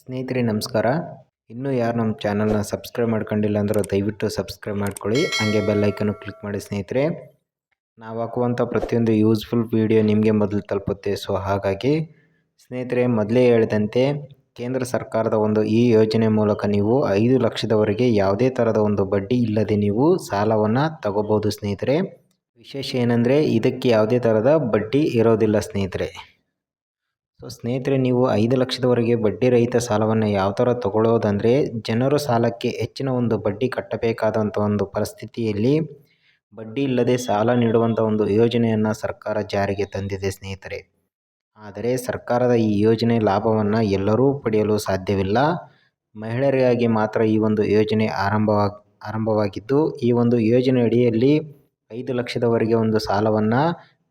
ಸ್ನೇಹಿತರೆ, ನಮಸ್ಕಾರ. ಇನ್ನೂ ಯಾರು ನಮ್ಮ ಚಾನಲ್ನ ಸಬ್ಸ್ಕ್ರೈಬ್ ಮಾಡ್ಕೊಂಡಿಲ್ಲ ಅಂದ್ರೆ ದಯವಿಟ್ಟು ಸಬ್ಸ್ಕ್ರೈಬ್ ಮಾಡ್ಕೊಳ್ಳಿ. ಹಾಗೆ ಬೆಲ್ಲೈಕನ್ನು ಕ್ಲಿಕ್ ಮಾಡಿ ಸ್ನೇಹಿತರೆ. ನಾವು ಹಾಕುವಂಥ ಪ್ರತಿಯೊಂದು ಯೂಸ್ಫುಲ್ ವಿಡಿಯೋ ನಿಮಗೆ ಮೊದಲು ತಲುಪುತ್ತೆ. ಸೊ, ಹಾಗಾಗಿ ಸ್ನೇಹಿತರೆ, ಮೊದಲೇ ಹೇಳಿದಂತೆ ಕೇಂದ್ರ ಸರ್ಕಾರದ ಒಂದು ಈ ಯೋಜನೆ ಮೂಲಕ ನೀವು ಐದು ಲಕ್ಷದವರೆಗೆ ಯಾವುದೇ ಥರದ ಒಂದು ಬಡ್ಡಿ ಇಲ್ಲದೆ ನೀವು ಸಾಲವನ್ನು ತಗೋಬೋದು ಸ್ನೇಹಿತರೆ. ವಿಶೇಷ ಏನಂದರೆ ಇದಕ್ಕೆ ಯಾವುದೇ ಥರದ ಬಡ್ಡಿ ಇರೋದಿಲ್ಲ ಸ್ನೇಹಿತರೆ. ಸೊ ಸ್ನೇಹಿತರೆ, ನೀವು ಐದು ಲಕ್ಷದವರೆಗೆ ಬಡ್ಡಿ ರಹಿತ ಸಾಲವನ್ನು ಯಾವ ಥರ ತಗೊಳ್ಳೋದಂದರೆ ಜನರು ಸಾಲಕ್ಕೆ ಹೆಚ್ಚಿನ ಒಂದು ಬಡ್ಡಿ ಕಟ್ಟಬೇಕಾದಂಥ ಒಂದು ಪರಿಸ್ಥಿತಿಯಲ್ಲಿ ಬಡ್ಡಿ ಇಲ್ಲದೆ ಸಾಲ ನೀಡುವಂಥ ಒಂದು ಯೋಜನೆಯನ್ನು ಸರ್ಕಾರ ಜಾರಿಗೆ ತಂದಿದೆ ಸ್ನೇಹಿತರೆ. ಆದರೆ ಸರ್ಕಾರದ ಈ ಯೋಜನೆ ಲಾಭವನ್ನು ಎಲ್ಲರೂ ಪಡೆಯಲು ಸಾಧ್ಯವಿಲ್ಲ. ಮಹಿಳೆಯರಿಗಾಗಿ ಮಾತ್ರ ಈ ಒಂದು ಯೋಜನೆ ಆರಂಭವಾಗಿ ಆರಂಭವಾಗಿದ್ದು, ಈ ಒಂದು ಯೋಜನೆಯಡಿಯಲ್ಲಿ ಐದು ಲಕ್ಷದವರೆಗೆ ಒಂದು ಸಾಲವನ್ನು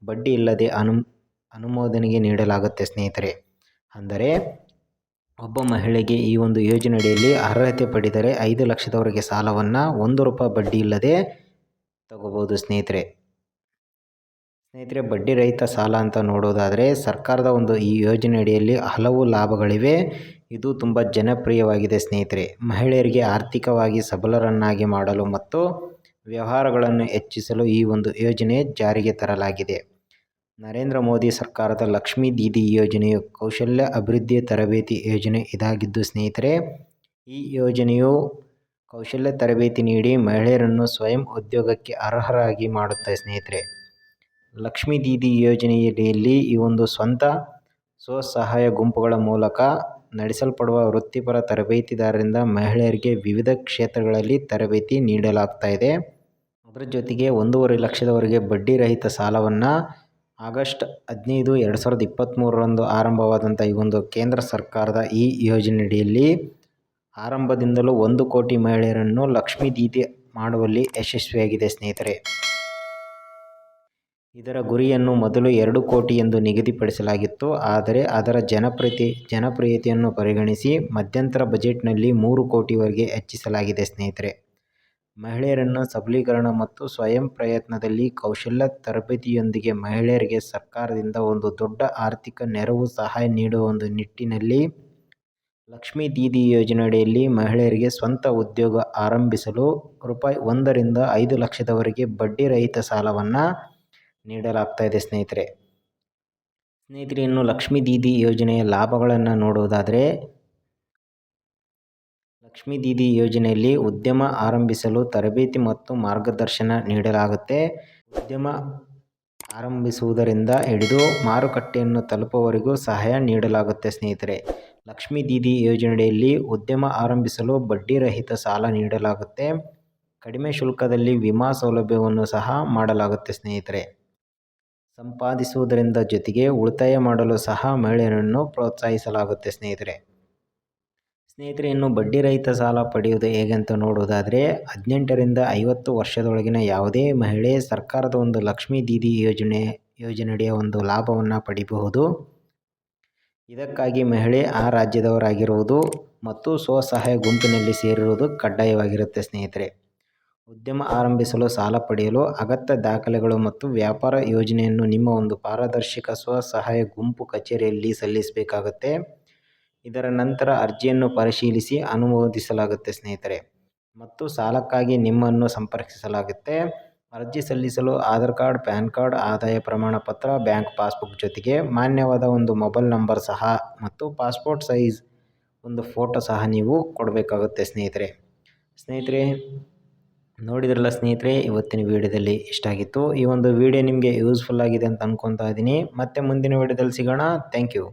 ಬಡ್ಡಿ ಇಲ್ಲದೆ ಅನು ಅನುಮೋದನೆಗೆ ನೀಡಲಾಗುತ್ತೆ, ಸ್ನೇಹಿತರೆ. ಅಂದರೆ ಒಬ್ಬ ಮಹಿಳೆಗೆ ಈ ಒಂದು ಯೋಜನೆಯಡಿಯಲ್ಲಿ ಅರ್ಹತೆ ಪಡೆದರೆ ಐದು ಲಕ್ಷದವರೆಗೆ ಸಾಲವನ್ನು ಒಂದು ರೂಪಾಯಿ ಬಡ್ಡಿ ಇಲ್ಲದೆ ತಗೋಬೋದು, ಸ್ನೇಹಿತರೆ. ಸ್ನೇಹಿತರೆ, ಬಡ್ಡಿ ರಹಿತ ಸಾಲ ಅಂತ ನೋಡೋದಾದರೆ ಸರ್ಕಾರದ ಒಂದು ಈ ಯೋಜನೆ ಅಡಿಯಲ್ಲಿ ಹಲವು ಲಾಭಗಳಿವೆ. ಇದು ತುಂಬ ಜನಪ್ರಿಯವಾಗಿದೆ, ಸ್ನೇಹಿತರೆ. ಮಹಿಳೆಯರಿಗೆ ಆರ್ಥಿಕವಾಗಿ ಸಬಲರನ್ನಾಗಿ ಮಾಡಲು ಮತ್ತು ವ್ಯವಹಾರಗಳನ್ನು ಹೆಚ್ಚಿಸಲು ಈ ಒಂದು ಯೋಜನೆ ಜಾರಿಗೆ ತರಲಾಗಿದೆ. ನರೇಂದ್ರ ಮೋದಿ ಸರ್ಕಾರದ ಲಕ್ಷ್ಮೀ ದೀದಿ ಯೋಜನೆಯು ಕೌಶಲ್ಯ ಅಭಿವೃದ್ಧಿ ತರಬೇತಿ ಯೋಜನೆ ಇದಾಗಿದ್ದು, ಸ್ನೇಹಿತರೆ, ಈ ಯೋಜನೆಯು ಕೌಶಲ್ಯ ತರಬೇತಿ ನೀಡಿ ಮಹಿಳೆಯರನ್ನು ಸ್ವಯಂ ಉದ್ಯೋಗಕ್ಕೆ ಅರ್ಹರಾಗಿ ಮಾಡುತ್ತೆ, ಸ್ನೇಹಿತರೆ. ಲಕ್ಷ್ಮೀ ದೀದಿ ಯೋಜನೆಯಲ್ಲಿ ಈ ಒಂದು ಸ್ವಂತ ಸ್ವಸಹಾಯ ಗುಂಪುಗಳ ಮೂಲಕ ನಡೆಸಲ್ಪಡುವ ವೃತ್ತಿಪರ ತರಬೇತಿದಾರರಿಂದ ಮಹಿಳೆಯರಿಗೆ ವಿವಿಧ ಕ್ಷೇತ್ರಗಳಲ್ಲಿ ತರಬೇತಿ ನೀಡಲಾಗ್ತಾ ಇದೆ. ಅದರ ಜೊತೆಗೆ ಒಂದೂವರೆ ಲಕ್ಷದವರೆಗೆ ಬಡ್ಡಿ ರಹಿತ ಸಾಲವನ್ನು ಆಗಸ್ಟ್ ಹದಿನೈದು, ಎರಡು ಸಾವಿರದ ಇಪ್ಪತ್ತ್ಮೂರರಂದು ಆರಂಭವಾದಂಥ ಈ ಒಂದು ಕೇಂದ್ರ ಸರ್ಕಾರದ ಈ ಯೋಜನೆಯಡಿಯಲ್ಲಿ ಆರಂಭದಿಂದಲೂ ಒಂದು ಕೋಟಿ ಮಹಿಳೆಯರನ್ನು ಲಕ್ಷ್ಮೀ ದೀದಿ ಮಾಡುವಲ್ಲಿ ಯಶಸ್ವಿಯಾಗಿದೆ ಸ್ನೇಹಿತರೆ. ಇದರ ಗುರಿಯನ್ನು ಮೊದಲು ಎರಡು ಕೋಟಿ ಎಂದು ನಿಗದಿಪಡಿಸಲಾಗಿತ್ತು. ಆದರೆ ಅದರ ಜನಪ್ರಿಯತೆ, ಜನಪ್ರಿಯತೆಯನ್ನು ಪರಿಗಣಿಸಿ ಮಧ್ಯಂತರ ಬಜೆಟ್ನಲ್ಲಿ ಮೂರು ಕೋಟಿವರೆಗೆ ಹೆಚ್ಚಿಸಲಾಗಿದೆ ಸ್ನೇಹಿತರೆ. ಮಹಿಳೆಯರನ್ನು ಸಬಲೀಕರಣ ಮತ್ತು ಸ್ವಯಂ ಪ್ರಯತ್ನದಲ್ಲಿ ಕೌಶಲ್ಯ ತರಬೇತಿಯೊಂದಿಗೆ ಮಹಿಳೆಯರಿಗೆ ಸರ್ಕಾರದಿಂದ ಒಂದು ದೊಡ್ಡ ಆರ್ಥಿಕ ನೆರವು ಸಹಾಯ ನೀಡುವ ಒಂದು ನಿಟ್ಟಿನಲ್ಲಿ ಲಕ್ಷ್ಮೀ ದೀದಿ ಯೋಜನೆಯಡಿಯಲ್ಲಿ ಮಹಿಳೆಯರಿಗೆ ಸ್ವಂತ ಉದ್ಯೋಗ ಆರಂಭಿಸಲು ರೂಪಾಯಿ ಒಂದರಿಂದ ಐದು ಲಕ್ಷದವರೆಗೆ ಬಡ್ಡಿ ರಹಿತ ಸಾಲವನ್ನು ನೀಡಲಾಗ್ತಾ ಇದೆ ಸ್ನೇಹಿತರೆ. ಸ್ನೇಹಿತರೆ, ಇನ್ನು ಲಕ್ಷ್ಮೀ ದೀದಿ ಯೋಜನೆಯ ಲಾಭಗಳನ್ನು ನೋಡುವುದಾದರೆ ಲಕ್ಷ್ಮೀ ದೀದಿ ಯೋಜನೆಯಲ್ಲಿ ಉದ್ಯಮ ಆರಂಭಿಸಲು ತರಬೇತಿ ಮತ್ತು ಮಾರ್ಗದರ್ಶನ ನೀಡಲಾಗುತ್ತೆ. ಉದ್ಯಮ ಆರಂಭಿಸುವುದರಿಂದ ಹಿಡಿದು ಮಾರುಕಟ್ಟೆಯನ್ನು ತಲುಪುವವರೆಗೂ ಸಹಾಯ ನೀಡಲಾಗುತ್ತೆ ಸ್ನೇಹಿತರೆ. ಲಕ್ಷ್ಮೀ ದೀದಿ ಯೋಜನೆಯಲ್ಲಿ ಉದ್ಯಮ ಆರಂಭಿಸಲು ಬಡ್ಡಿರಹಿತ ಸಾಲ ನೀಡಲಾಗುತ್ತೆ. ಕಡಿಮೆ ಶುಲ್ಕದಲ್ಲಿ ವಿಮಾ ಸೌಲಭ್ಯವನ್ನು ಸಹ ಮಾಡಲಾಗುತ್ತೆ ಸ್ನೇಹಿತರೆ. ಸಂಪಾದಿಸುವುದರಿಂದ ಜೊತೆಗೆ ಉಳಿತಾಯ ಮಾಡಲು ಸಹ ಮಹಿಳೆಯರನ್ನು ಪ್ರೋತ್ಸಾಹಿಸಲಾಗುತ್ತೆ ಸ್ನೇಹಿತರೆ. ಸ್ನೇಹಿತರೆ ಇನ್ನು ಬಡ್ಡಿ ರಹಿತ ಸಾಲ ಪಡೆಯುವುದು ಹೇಗೆ ಅಂತ ನೋಡುವುದಾದರೆ, ಹದಿನೆಂಟರಿಂದ ಐವತ್ತು ವರ್ಷದೊಳಗಿನ ಯಾವುದೇ ಮಹಿಳೆ ಸರ್ಕಾರದ ಒಂದು ಲಕ್ಷ್ಮೀ ದೀದಿ ಯೋಜನೆ ಯೋಜನೆಯ ಒಂದು ಲಾಭವನ್ನು ಪಡಿಬಹುದು. ಇದಕ್ಕಾಗಿ ಮಹಿಳೆ ಆ ರಾಜ್ಯದವರಾಗಿರುವುದು ಮತ್ತು ಸ್ವಸಹಾಯ ಗುಂಪಿನಲ್ಲಿ ಸೇರಿರುವುದು ಕಡ್ಡಾಯವಾಗಿರುತ್ತೆ ಸ್ನೇಹಿತರೆ. ಉದ್ಯಮ ಆರಂಭಿಸಲು ಸಾಲ ಪಡೆಯಲು ಅಗತ್ಯ ದಾಖಲೆಗಳು ಮತ್ತು ವ್ಯಾಪಾರ ಯೋಜನೆಯನ್ನು ನಿಮ್ಮ ಒಂದು ಪಾರದರ್ಶಕ ಸ್ವಸಹಾಯ ಗುಂಪು ಕಚೇರಿಯಲ್ಲಿ ಸಲ್ಲಿಸಬೇಕಾಗುತ್ತೆ. ಇದರ ನಂತರ ಅರ್ಜಿಯನ್ನು ಪರಿಶೀಲಿಸಿ ಅನುಮೋದಿಸಲಾಗುತ್ತೆ, ಸ್ನೇಹಿತರೆ. ಮತ್ತು ಸಾಲಕ್ಕಾಗಿ ನಿಮ್ಮನ್ನು ಸಂಪರ್ಕಿಸಲಾಗುತ್ತೆ. ಅರ್ಜಿ ಸಲ್ಲಿಸಲು ಆಧಾರ್ ಕಾರ್ಡ್, ಪ್ಯಾನ್ ಕಾರ್ಡ್, ಆದಾಯ ಪ್ರಮಾಣ ಪತ್ರ ಬ್ಯಾಂಕ್ ಪಾಸ್ಬುಕ್ ಜೊತೆಗೆ ಮಾನ್ಯವಾದ ಒಂದು ಮೊಬೈಲ್ ನಂಬರ್ ಸಹ ಮತ್ತು ಪಾಸ್ಪೋರ್ಟ್ ಸೈಜ್ ಒಂದು ಫೋಟೋ ಸಹ ನೀವು ಕೊಡಬೇಕಾಗುತ್ತೆ, ಸ್ನೇಹಿತರೆ. ಸ್ನೇಹಿತರೆ, ನೋಡಿದ್ರಲ್ಲ ಸ್ನೇಹಿತರೆ, ಇವತ್ತಿನ ವಿಡಿಯೋದಲ್ಲಿ ಇಷ್ಟ ಆಗಿತ್ತು. ಈ ಒಂದು ವಿಡಿಯೋ ನಿಮಗೆ ಯೂಸ್ಫುಲ್ ಆಗಿದೆ ಅಂತ ಅಂದ್ಕೊತಾ ಇದ್ದೀನಿ. ಮತ್ತೆ ಮುಂದಿನ ವಿಡಿಯೋದಲ್ಲಿ ಸಿಗೋಣ. Thank you.